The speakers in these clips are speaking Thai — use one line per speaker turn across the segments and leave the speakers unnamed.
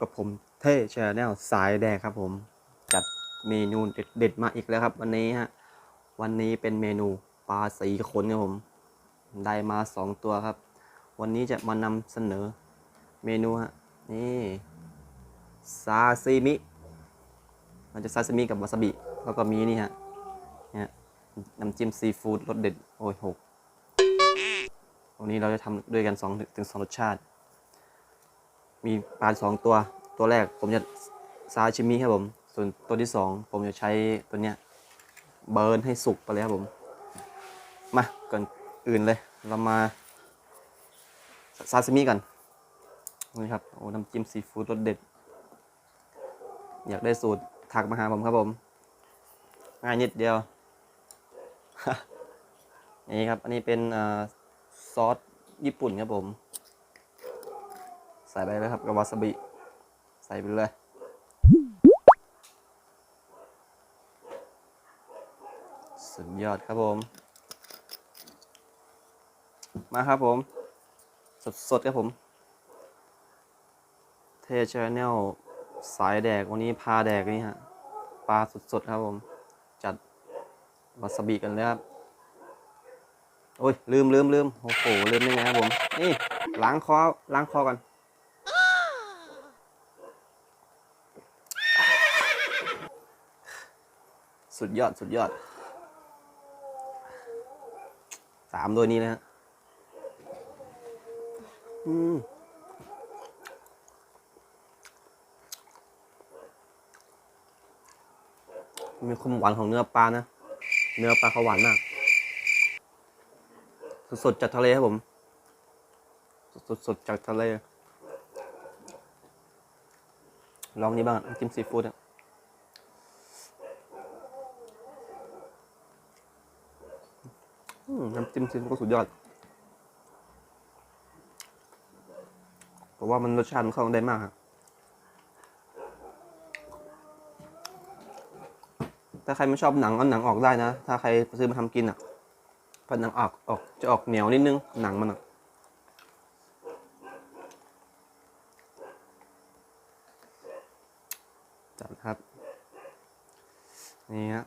กับผมเท่ชาแนลสายแดงครับผมจัดเมนูเด็ดๆมาอีกแล้วครับ วันนี้ฮะวันนี้เป็นเมนูปลาสีขนครับผมได้มาสองตัวครับ วันนี้จะมานำเสนอเมนูฮะนี่ซาซิมิมันจะซาซิมิกับวาซาบิแล้วก็มีนี่ฮะเนี่ยน้ำจิ้มซีฟู้ดรสเด็ดโอ้ยหกวันนี้เราจะทำด้วยกันสองถึงสองรสชาติ มีปลาสองตัว ตัวแรกผมจะซาชิมิครับผม ส่วนตัวที่สองผมจะใช้ตัวเนี้ยเบิร์นให้สุกไปเลยครับผม มาก่อนอื่นเลย เรามาซาซิมิกันนี่ครับ โอ้ น้ำจิ้มซีฟู้ดรสเด็ด อยากได้สูตรถักมาหาผมครับผม ง่ายนิดเดียว นี่ครับ อันนี้เป็นอซอสญี่ปุ่นครับผม ส่ไปเลยครับกับวาซาบิใส่ไปเลยสุดยอดครับผม มาครับผม สดๆครับผม เทชแนลสายแดกวันนี้พาแดกนี่ฮะปลาสดๆครับผม จัดวาซาบิกันเลยครับโอ้ยลืมลืมลืมโอ้โหลืมได้ไงครับผม นี่ล้างคอล้างคอก่อน สุดยอดสุดยอดสามตัวนี้นะฮะอืมมีความหวานของเนื้อปลานะ เนื้อปลาเขาหวานมาก สดๆจากทะเลครับผม สดๆจากทะเล ลองนี้บ้างจิ้มซีฟู้ดอะอืมน้ำ จิ้มซีฟู้ดก็สุดยอดเพราะว่ามันรสชาติมันเข้ากันได้มากครับถ้าใครไม่ชอบหนังเอาหนังออกได้นะ ถ้าใครซื้อมาทำกินอะพราะหนังออกออกจะออกเหนียวนิดนึงหนังมันอะจัดครับ นี่ฮะ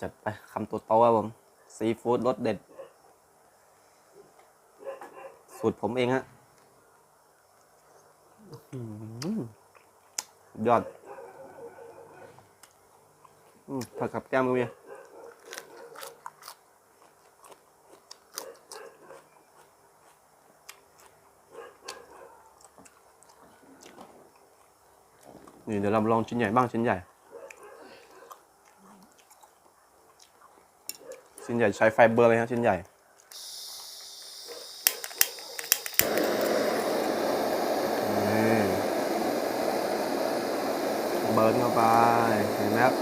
จัดไปคำตัวโตครับผม ซีฟู้ดรสเด็ด สูตรผมเองฮะอื้อหือยอดอืมผัดกับแก้มก็มีนี่เดี๋ยวเราลองชิ้นใหญ่บ้างชิ้นใหญ่ ชิ้นใหญ่ใช้ไฟเบอร์เลยฮะชิ้นใหญ่ นี่ เบิร์นเข้าไปเห็นไหมครับ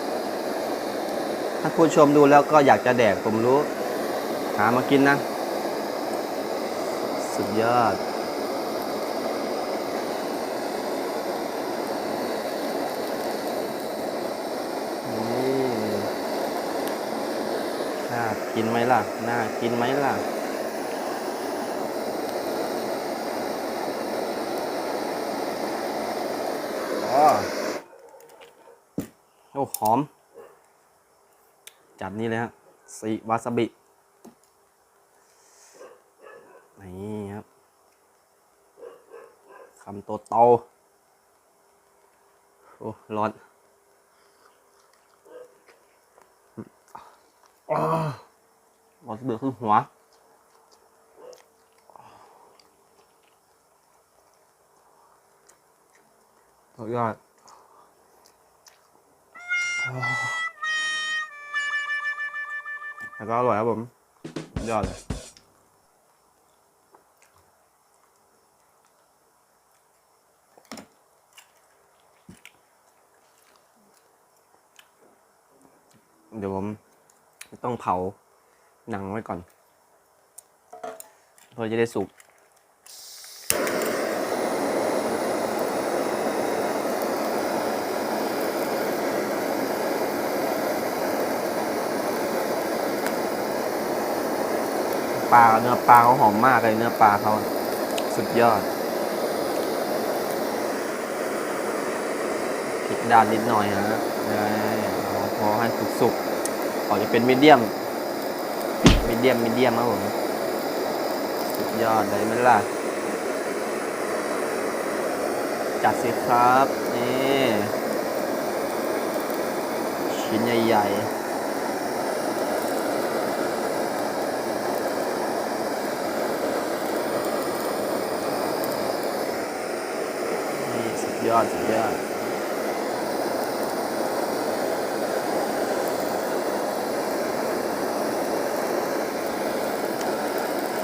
ถ้าผู้ชมดูแล้วก็อยากจะแดกผมรู้ หามากินนะ สุดยอดนี่น่ากินไหมล่ะ น่ากินไหมล่ะ อ๋อ โอ้ หอม จัดนี่เลยฮะสีวาซาบิ นี่ครับคำโตโตโอ้ร้อนอ้าววาซาบิขึ้นหัวสุดยอด แล้วก็อร่อยครับผมยอดเลยเดี๋ยวผมต้องเผาหนังไว้ก่อน เพื่อจะได้สุก ลาเนื้อปลาเขาหอมมากเลยเนื้อปลาเขาสุดยอดด้านนิดหน่อยฮะได้พอให้สุกๆขอจะเป็นมีเดียมมีเดียมมีเดียมครับผมสุดยอดเลยไหมล่ะจัดสิครับ นี่ ชิ้นใหญ่ ๆ นี่สุด ยอด สุดยอด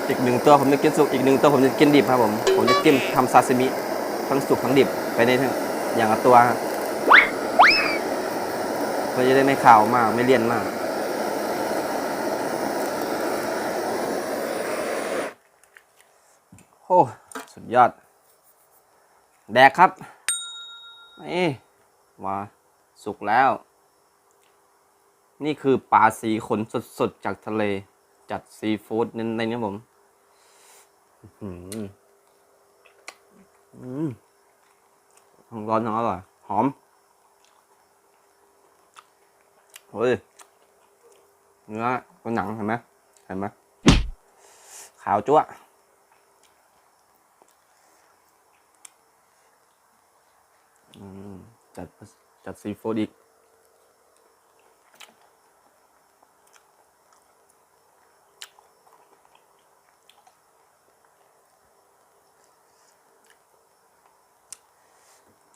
อีกหนึ่งตัวผมจะกินสุก อีกหนึ่งตัวผมจะกินดิบครับผม ผมจะจิ้มทำซาซิมิ ทั้งสุกทั้งดิบไปในทั้งอย่างละตัวเพื่อจะได้ไม่ขาวมาก ไม่เลี่ยนมากโอ้ สุดยอด แดกครับ นี่ว่าสุกแล้ว นี่คือปลาสีขนสดๆ จากทะเล จัดซีฟู้ดในในนี้ผมอืมอืมทั้งร้อนทั้งอร่อยหอมเฮ้ยเนื้อก็หนังเห็นไหมเห็นไหมขาวจั๊วะอืม จัดจัดซีฟู้ดอีก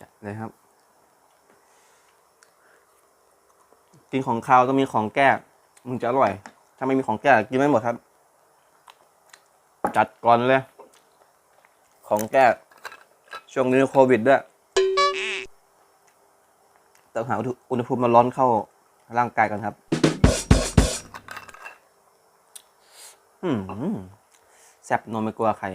จัดเลยครับ กินของคาวต้องมีของแก้มึงจะอร่อย ถ้าไม่มีของแก้กินไม่หมดครับ จัดก่อนเลย ของแก้ช่วงนี้โควิดด้วย ต้องหาอุณหภูมิมาร้อนเข้าร่างกายกันครับ อืมแซบนมไม่กลัวใคร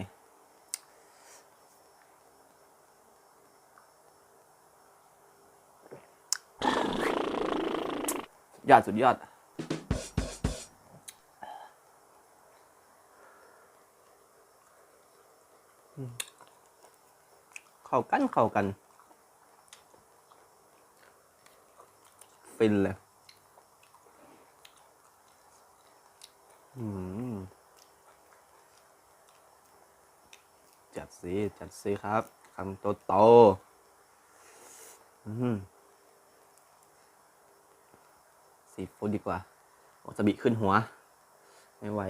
ยอดสุดยอด เข้ากันเข้ากัน ฟินเลยอืมจัดสิจัดสิครับคำโตโตๆอืมซีฟูดดีกว่าโอซาบิขึ้นหัว ไม่ไหว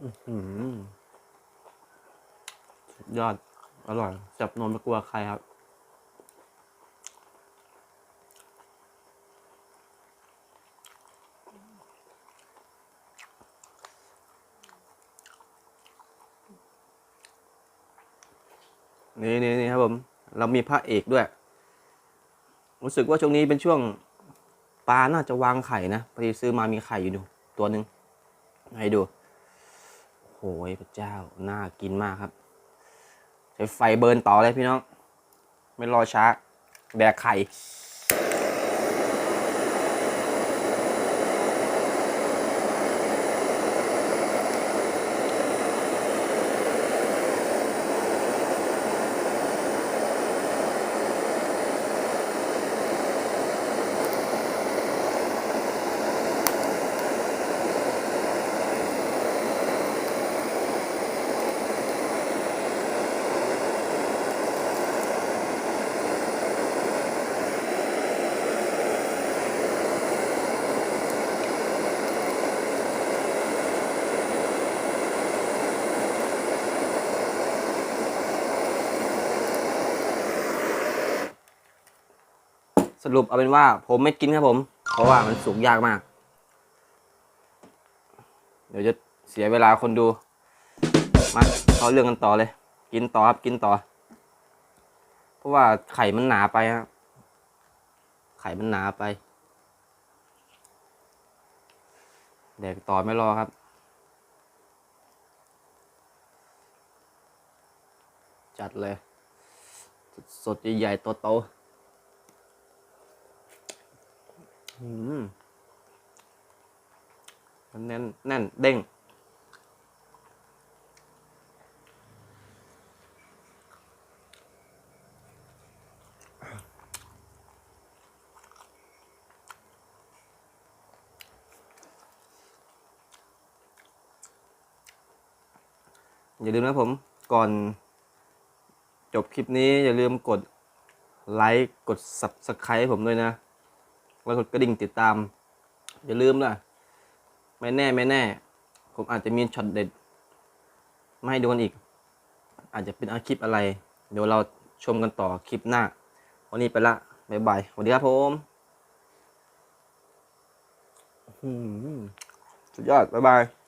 อื้อหือสุดยอด อร่อยจับนมไม่กลัวใครครับ นี่นี่นี่ครับผม เรามีพระเอกด้วย รู้สึกว่าช่วงนี้เป็นช่วงปลาน่าจะวางไข่นะพอดีซื้อมามีไข่อยู่ดู ตัวหนึ่งให้ดูโอ้ยพระเจ้า น่ากินมากครับ ใช้ไฟเบิร์นต่อเลยพี่น้อง ไม่รอช้า แบกไข่ สรุปเอาเป็นว่า ผมไม่กินครับผม เพราะว่ามันสุกยากมาก เดี๋ยวจะเสียเวลาคนดู มาเขาเรื่องกันต่อเลย กินต่อครับกินต่อ เพราะว่าไข่มันหนาไปครับไข่มันหนาไปแดกต่อไม่รอครับ จัดเลย สดๆใหญ่ๆโตๆ มันแน่นแน่นเด้ง อย่าลืมนะผม ก่อน จบคลิปนี้อย่าลืมกดไลค์ กด Subscribe ผมด้วยนะ แล้วกดกระดิ่งติดตาม อย่าลืมนะไม่แน่ไม่แน่ ผมอาจจะมีช็อตเด็ดมาให้ดูกันอีก อาจจะเป็นอาคลิปอะไร เดี๋ยวเราชมกันต่อคลิปหน้า วันนี้ไปละบ๊ายบายสวัสดีครับผมสุดยอดบ๊ายบาย